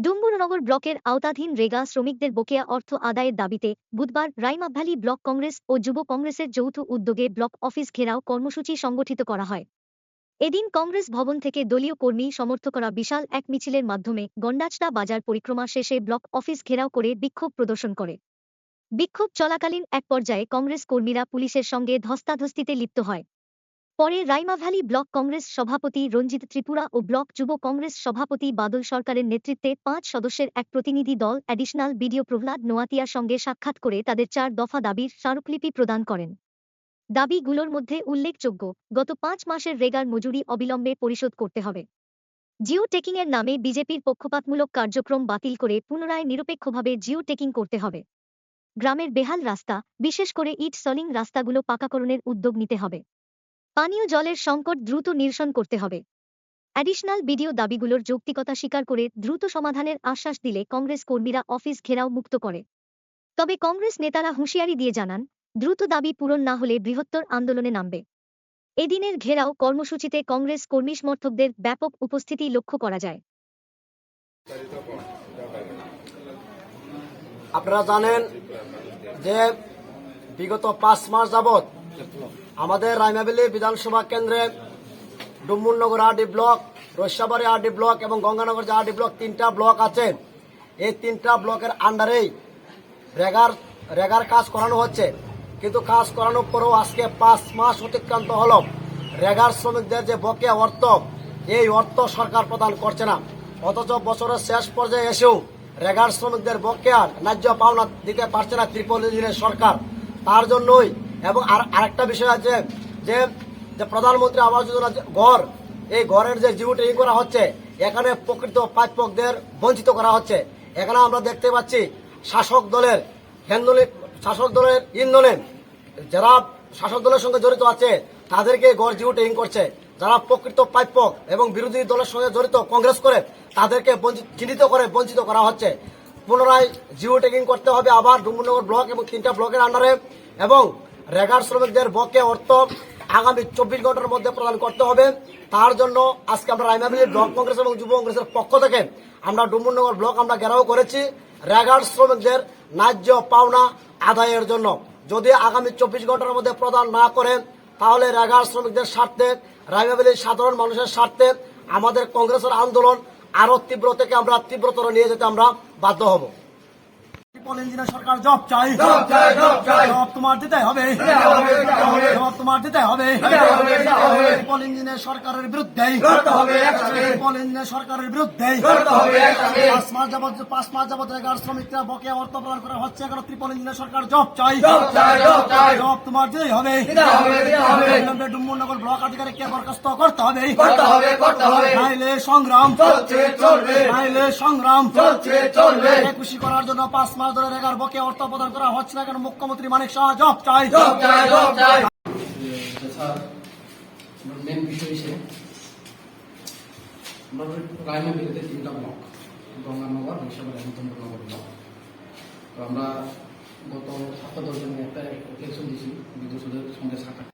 ডুম্বুরনগর ব্লকের আওতাধীন রেগা শ্রমিকদের বকেয়া অর্থ আদায়ের দাবিতে বুধবার রাইমাভ্যালি ব্লক কংগ্রেস ও যুব কংগ্রেসের যৌথ উদ্যোগে ব্লক অফিস ঘেরাও কর্মসূচি সংগঠিত করা হয়। এদিন কংগ্রেস ভবন থেকে দলীয় কর্মী সমর্থকরা বিশাল এক মিছিলের মাধ্যমে গন্ডাচড়া বাজার পরিক্রমা শেষে ব্লক অফিস ঘেরাও করে বিক্ষোভ প্রদর্শন করে। বিক্ষোভ চলাকালীন এক পর্যায়ে কংগ্রেস কর্মীরা পুলিশের সঙ্গে ধস্তাধস্তিতে লিপ্ত হয়। পরে রাইমাভ্যালি ব্লক কংগ্রেস সভাপতি, রঞ্জিত ত্রিপুরা ও ব্লক যুব কংগ্রেস সভাপতি বাদল সরকারের নেতৃত্বে পাঁচ সদস্যের এক প্রতিনিধি দল অ্যাডিশনাল বিডিও প্রহ্লাদ নোয়াতিয়ার সঙ্গে সাক্ষাৎ করে তাদের চার দফা দাবির স্মারকলিপি প্রদান করেন। দাবিগুলোর মধ্যে উল্লেখযোগ্য, গত পাঁচ মাসের রেগার মজুরি অবিলম্বে পরিশোধ করতে হবে। জিও টেকিংয়ের নামে বিজেপির পক্ষপাতমূলক কার্যক্রম বাতিল করে পুনরায় নিরপেক্ষভাবে জিও টেকিং করতে হবে। গ্রামের বেহাল রাস্তা, বিশেষ করে ইট সলিং রাস্তাগুলো পাকাকরণের উদ্যোগ নিতে হবে। পানীয় জলের সংকট দ্রুত নিরসন করতে হবে। অ্যাডিশনাল বিডিও দাবিগুলোর যৌক্তিকতা স্বীকার করে দ্রুত সমাধানের আশ্বাস দিলে কংগ্রেস কর্মীরা অফিস ঘেরাও মুক্ত করে। তবে কংগ্রেস নেতারা হুঁশিয়ারি দিয়ে জানান, দ্রুত দাবি পূরণ না হলে বৃহত্তর আন্দোলনে নামবে। এদিনের ঘেরাও কর্মসূচিতে কংগ্রেস কর্মী সমর্থকদের ব্যাপক উপস্থিতি লক্ষ্য করা যায়। আপনারা জানেন যে বিগত পাঁচ মাস যাবৎ আমাদের রাইমাবিলি বিধানসভা কেন্দ্রে Dumburnagar RD block Raishyabari RD block এবং গঙ্গানগর যে আরডি ব্লক তিনটা ব্লক আছে, এই তিনটা ব্লকের আন্ডারেই রেগার রেগার কাজ করানো হচ্ছে। কিন্তু কাজ করানোর পরেও আজকে পাঁচ মাস অতিক্রান্ত হল। রেগার শ্রমিকদের যে বকেয়া অর্থ, এই অর্থ সরকার প্রদান করছে না। অথচ বছরের শেষ পর্যায়ে এসেও রেগার শ্রমিকদের বকেয়া ন্যায্য পাওনা দিতে পারছে না ত্রিপল সরকার। তার জন্যই এবং আর আরেকটা বিষয় আছে যে যে প্রধানমন্ত্রী আবাস যোজনা ঘর, এই ঘরের যে জিও ট্রেনিং করা হচ্ছে, এখানে প্রকৃত প্রাপ্যকদের বঞ্চিত করা হচ্ছে। এখানে আমরা দেখতে পাচ্ছি শাসক দলের শাসক দলের ইন্ধনে যারা শাসক দলের সঙ্গে জড়িত আছে, তাদেরকে গড় জিও ট্রেনিং করছে। যারা প্রকৃত প্রাপ্যক এবং বিরোধী দলের সঙ্গে জড়িত কংগ্রেস করে, তাদেরকে চিহ্নিত করে বঞ্চিত করা হচ্ছে। পুনরায় জিও ট্রেকিং করতে হবে আবার ডুম্বুরনগর ব্লক এবং তিনটা ব্লকের আন্ডারে এবং রেগার শ্রমিকদের বকে অর্থ আগামী চব্বিশ ঘণ্টার মধ্যে প্রদান করতে হবে। তার জন্য আজকে আমরা রাইমাবিলি ব্লক কংগ্রেস এবং যুব কংগ্রেসের পক্ষ থেকে আমরা ডুম্বুরনগর ব্লক আমরা ঘেরাও করেছি রেগার শ্রমিকদের ন্যায্য পাওনা আদায়ের জন্য। যদি আগামী চব্বিশ ঘণ্টার মধ্যে প্রদান না করেন, তাহলে রেগার শ্রমিকদের স্বার্থে রাইমাবিলির সাধারণ মানুষের স্বার্থে আমাদের কংগ্রেসের আন্দোলন আরও তীব্র থেকে আমরা তীব্রতর নিয়ে যেতে আমরা বাধ্য হব। ট্রিপল ইঞ্জিনের সরকার? জব চাই। জব তোমার দিতে হবে। জব তোমার দিতে হবে। দিতে হবে। ট্রিপল ইঞ্জিনের সরকারের বিরুদ্ধে? ট্রিপল ইঞ্জিনের সরকারের বিরুদ্ধে। পাঁচ মাস যাবত পাঁচ মাস যাবত রেগার শ্রমিকরা বকেয়া অর্থ প্রদান করা হচ্ছে এখন ট্রিপল ইঞ্জিনের সরকার জব চাই। জব জব তোমার দিতেই হবে। ডুম্বুরনগর ব্লক আধিকারিককে বরখাস্ত করতে হবে। করতে হবে, করতে হবে। নাইলে সংগ্রাম। নাইলে সংগ্রাম। খুশি করার জন্য পাঁচ মাস ধরে রেগার বকে অর্থ প্রদান করা হচ্ছে না কেন? মুখ্যমন্ত্রী মানিক শাহ জব চাই। জব চাই, জব চাই। স্যার মেন বিষয় রায়মা বিরুদ্ধে তিনটা ব্লক গঙ্গানগর বিশ্বনগর এবং চন্দ্রনগর ব্লক তো আমরা গত সাত দশ দিনে একটা অ্যাপ্লিকেশন দিয়েছি, বিদ্যুৎ সঙ্গে সাক্ষাৎ